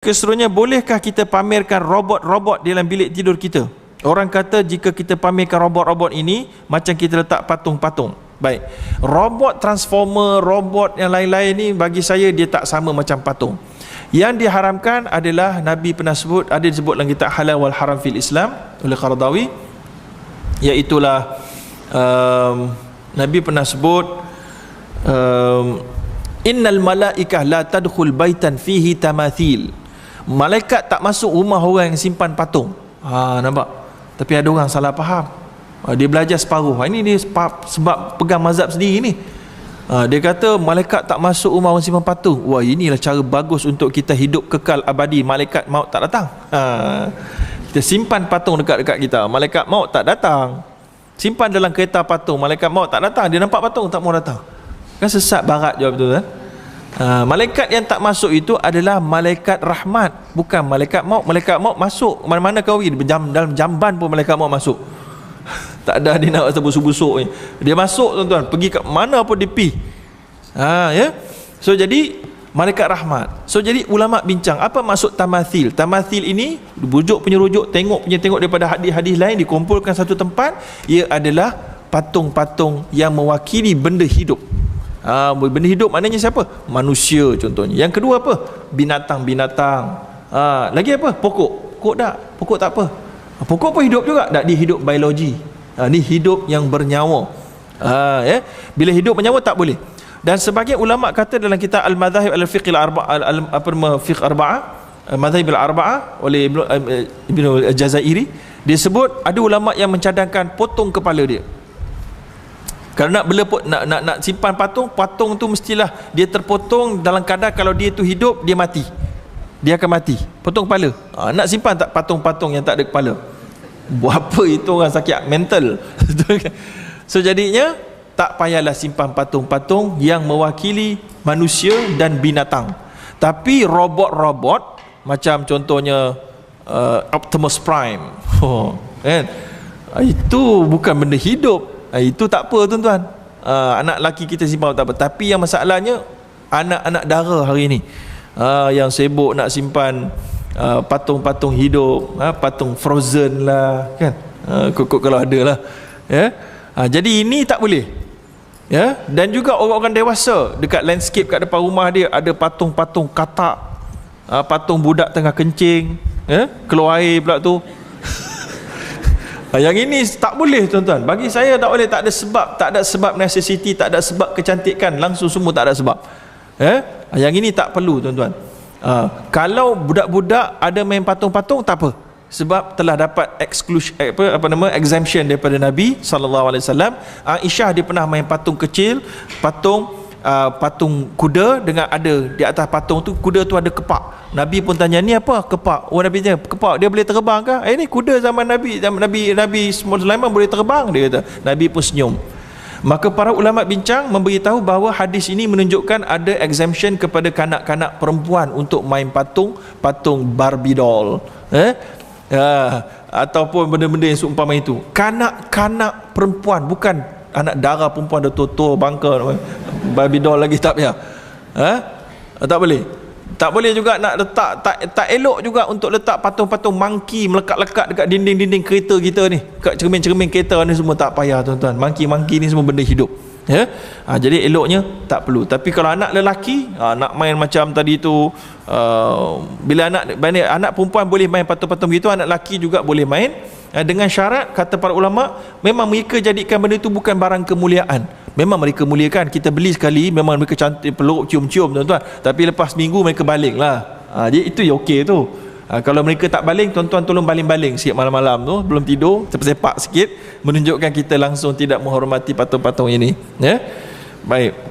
Keseluruhannya bolehkah kita pamerkan robot-robot dalam bilik tidur kita? Orang kata jika kita pamerkan robot-robot ini macam kita letak patung-patung. Baik. Robot transformer, robot yang lain-lain ni bagi saya dia tak sama macam patung. Yang diharamkan adalah Nabi pernah sebut ada disebut dalam kitab Halal wal Haram fil Islam oleh Qaradawi iaitu um, Nabi pernah sebut um, innal malaikah la tadkhul baitan fihi tamathil malaikat tak masuk rumah orang yang simpan patung. Ha nampak? Tapi ada orang salah faham. Ha, dia belajar separuh. Ha, ini dia sebab pegang mazhab sendiri ni. Ha, dia kata malaikat tak masuk rumah orang simpan patung. Wah inilah cara bagus untuk kita hidup kekal abadi. Malaikat maut tak datang. Ha, kita simpan patung dekat-dekat kita. Malaikat maut tak datang. Simpan dalam kereta patung. Malaikat maut tak datang. Dia nampak patung tak mau datang. Kan sesat barat jawab betul kan Ha, malaikat yang tak masuk itu adalah malaikat rahmat bukan malaikat maut. Malaikat maut masuk mana-mana kau pergi jam, dalam jamban pun malaikat maut masuk. Tak ada dia nak rasa busuk-busuk ni. Dia masuk tuan-tuan pergi ke mana pun dia pergi. Ha, ya? so jadi malaikat rahmat. So jadi ulama bincang apa maksud tamathil? Tamathil ini bujuk penyerujuk tengok punya tengok daripada hadis-hadis lain dikumpulkan satu tempat ia adalah patung-patung yang mewakili benda hidup Ha, benda hidup maknanya siapa? Manusia contohnya. Yang kedua apa? Binatang-binatang. Ha, lagi apa? Pokok. Pokok tak? Pokok tak apa? Ha, pokok pun hidup juga. Tak, dia hidup biologi. Ha, ni hidup yang bernyawa. Ha, ya? Bila hidup bernyawa tak boleh. Dan sebagai ulama kata dalam kitab Al-Madhahib Al-Fiqh Al-Arba'a al, apa nama Fiqh Arba'a Al-Madhahib Al-Arba'a oleh Ibnu Ibnu Jazairi dia sebut ada ulama yang mencadangkan potong kepala dia kalau nak bela nak, nak nak simpan patung patung tu mestilah dia terpotong dalam kadar kalau dia tu hidup dia mati. Dia akan mati. Potong kepala. Ha, nak simpan tak patung-patung yang tak ada kepala? Buat apa itu orang sakit mental? So jadinya tak payahlah simpan patung-patung yang mewakili manusia dan binatang. Tapi robot-robot macam contohnya uh, Optimus Prime. Oh, kan? Itu bukan benda hidup Ha, itu tak apa tuan-tuan. Ha, anak laki kita simpan tak apa. Tapi yang masalahnya anak-anak dara hari ini ha, yang sibuk nak simpan ha, patung-patung hidup, ha, patung frozen lah kan. Ha, kok kalau ada lah. Ya. Ha, jadi ini tak boleh. Ya, dan juga orang-orang dewasa dekat landscape kat depan rumah dia ada patung-patung katak. Ha, patung budak tengah kencing, ya, keluar air pula tu. Ha, yang ini tak boleh tuan-tuan. Bagi saya tak boleh, tak ada sebab, tak ada sebab necessity, tak ada sebab kecantikan, langsung semua tak ada sebab. Eh? Yang ini tak perlu tuan-tuan. Ha, kalau budak-budak ada main patung-patung tak apa. Sebab telah dapat exclusion eh, apa apa nama exemption daripada Nabi sallallahu alaihi wasallam. Aisyah dia pernah main patung kecil, patung uh, patung kuda dengan ada di atas patung tu kuda tu ada kepak. Nabi pun tanya ni apa kepak? Oh Nabi tanya kepak dia boleh terbang ke? Eh ni kuda zaman Nabi zaman Nabi Nabi Sulaiman boleh terbang dia kata. Nabi pun senyum. Maka para ulama bincang memberitahu bahawa hadis ini menunjukkan ada exemption kepada kanak-kanak perempuan untuk main patung patung Barbie doll. Eh? Ya, ataupun benda-benda yang seumpama itu. Kanak-kanak perempuan bukan anak darah perempuan dah tua-tua bangka baby doll lagi tak payah. Ha? tak boleh. Tak boleh juga nak letak tak tak elok juga untuk letak patung-patung monkey melekat-lekat dekat dinding-dinding kereta kita ni. Kat cermin-cermin kereta ni semua tak payah tuan-tuan. Monkey-monkey ni semua benda hidup. Ya? Ha, jadi eloknya tak perlu. Tapi kalau anak lelaki ha, nak main macam tadi tu uh, bila anak anak perempuan boleh main patung-patung gitu anak lelaki juga boleh main dengan syarat kata para ulama memang mereka jadikan benda itu bukan barang kemuliaan. Memang mereka muliakan kita beli sekali memang mereka cantik peluk cium-cium tuan-tuan. Tapi lepas minggu mereka baling lah ha, jadi itu ya okey tu. Ha, kalau mereka tak baling tuan-tuan tolong baling-baling sikit malam-malam tu belum tidur sepak-sepak sikit menunjukkan kita langsung tidak menghormati patung-patung ini. Ya? Baik